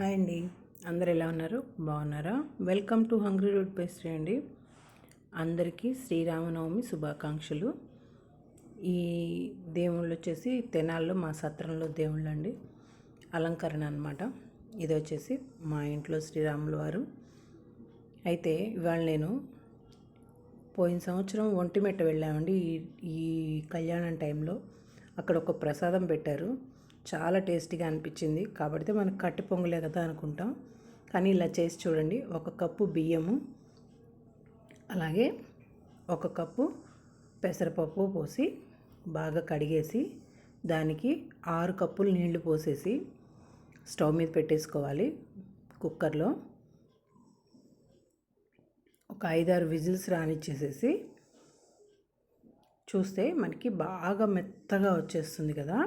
Hi అండి. అందరు ఎలా ఉన్నారు? బాగున్నారా? Welcome to Hungry Road Pastry అండి. అందరికీ శ్రీరామనవమి శుభాకాంక్షలు. ఈ దేవుళ్ళు వచ్చేసి తెనాల్లో మా సత్రంలో దేవుళ్ళు అండి అలంకరణ అనమాట ఇది వచ్చేసి మా ఇంట్లో శ్రీరాములు వారు. అయితే ఇవాళ నేను పోయిన సంవత్సరం ఒంటిమెట్ట వెళ్ళామండి. ఈ ఈ కళ్యాణం టైంలో అక్కడ ఒక ప్రసాదం పెట్టారు. చాలా టేస్టీగా అనిపించింది. కాబట్టి మనకు కట్టి పొంగలే కదా అనుకుంటాం. కానీ ఇలా చేసి చూడండి. ఒక కప్పు బియ్యము అలాగే ఒక కప్పు పెసరపప్పు పోసి బాగా కడిగేసి దానికి ఆరు కప్పులు నీళ్ళు పోసేసి స్టవ్ మీద పెట్టేసుకోవాలి కుక్కర్లో. ఒక ఐదారు విజిల్స్ రానిచ్చేసేసి చూస్తే మనకి బాగా మెత్తగా వచ్చేస్తుంది కదా.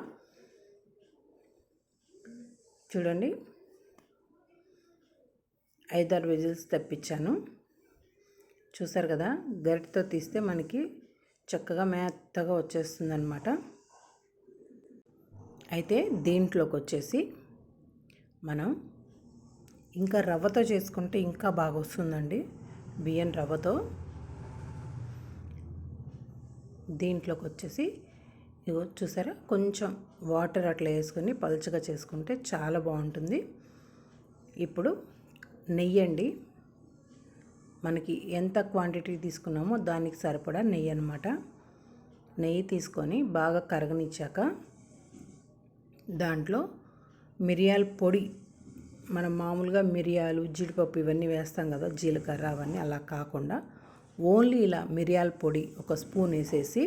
చూడండి. ఐదారు విజిల్స్ తెప్పించాను. చూసారు కదా గరిటతో తీస్తే మనకి చక్కగా మెత్తగా వచ్చేస్తుంది అనమాట అయితే దీంట్లోకి వచ్చేసి మనం ఇంకా రవ్వతో చేసుకుంటే ఇంకా బాగా వస్తుందండి. బియ్యం రవ్వతో దీంట్లోకి వచ్చేసి ఇగో చూసారా? కొంచెం వాటర్ అట్లా వేసుకొని పలుచగా చేసుకుంటే చాలా బాగుంటుంది. ఇప్పుడు నెయ్యి అండి మనకి ఎంత క్వాంటిటీ తీసుకున్నామో దానికి సరిపడా నెయ్యి అనమాట నెయ్యి తీసుకొని బాగా కరగనిచ్చాక దాంట్లో మిరియాల పొడి మనం మామూలుగా మిరియాలు జీడిపప్పు ఇవన్నీ వేస్తాం కదా జీలకర్ర అవన్నీ అలా కాకుండా ఓన్లీ ఇలా మిరియాల పొడి ఒక స్పూన్ వేసేసి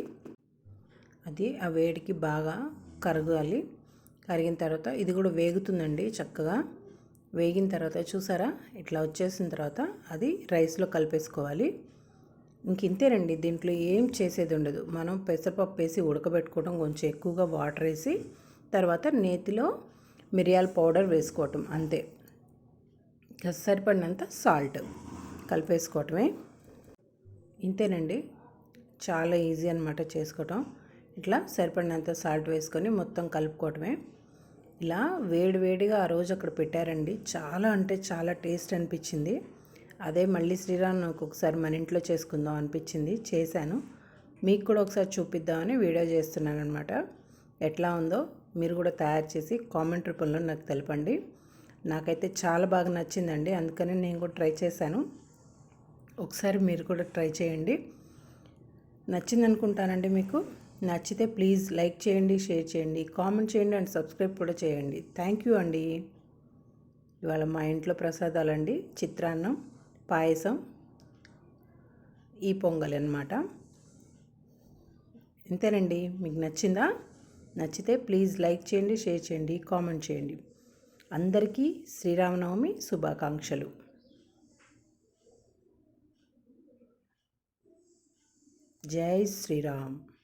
అది ఆ వేడికి బాగా కరగాలి. కరిగిన తర్వాత ఇది కూడా వేగుతుందండి చక్కగా. వేగిన తర్వాత చూసారా? ఇట్లా వచ్చేసిన తర్వాత అది రైస్లో కలిపేసుకోవాలి. ఇంక ఇంతేనండి దీంట్లో ఏం చేసేది ఉండదు. మనం పెసరపప్పు వేసి ఉడకబెట్టుకోవడం కొంచెం ఎక్కువగా వాటర్ వేసి తర్వాత నేతిలో మిరియాల పౌడర్ వేసుకోవటం అంతే. సరిపడినంత సాల్ట్ కలిపేసుకోవటమే. ఇంతేనండి చాలా ఈజీ అనమాట చేసుకోవటం. ఇట్లా సరిపడినంత సాల్ట్ వేసుకొని మొత్తం కలుపుకోవటమే. ఇలా వేడి వేడిగా ఆ రోజు అక్కడ పెట్టారండి. చాలా అంటే చాలా టేస్ట్ అనిపించింది. అదే మళ్ళీ శ్రీరామ్ ఒకసారి మన ఇంట్లో చేసుకుందాం అనిపించింది. చేశాను. మీకు కూడా ఒకసారి చూపిద్దామని వీడియో చేస్తున్నాను అనమాట ఎట్లా ఉందో మీరు కూడా తయారు చేసి కామెంట్ రూపంలో నాకు తెలపండి. నాకైతే చాలా బాగా నచ్చిందండి. అందుకని నేను కూడా ట్రై చేశాను. ఒకసారి మీరు కూడా ట్రై చేయండి. నచ్చింది అనుకుంటానండి మీకు. నచ్చితే ప్లీజ్ లైక్ చేయండి షేర్ చేయండి కామెంట్ చేయండి అండ్ సబ్స్క్రైబ్ కూడా చేయండి. థ్యాంక్ యూ అండి. ఇవాళ మా ఇంట్లో ప్రసాదాలండి. చిత్రాన్నం పాయసం ఈ పొంగల్ అనమాట ఇంతేనండి. మీకు నచ్చిందా? నచ్చితే ప్లీజ్ లైక్ చేయండి షేర్ చేయండి కామెంట్ చేయండి. అందరికీ శ్రీరామనవమి శుభాకాంక్షలు. జై శ్రీరామ్.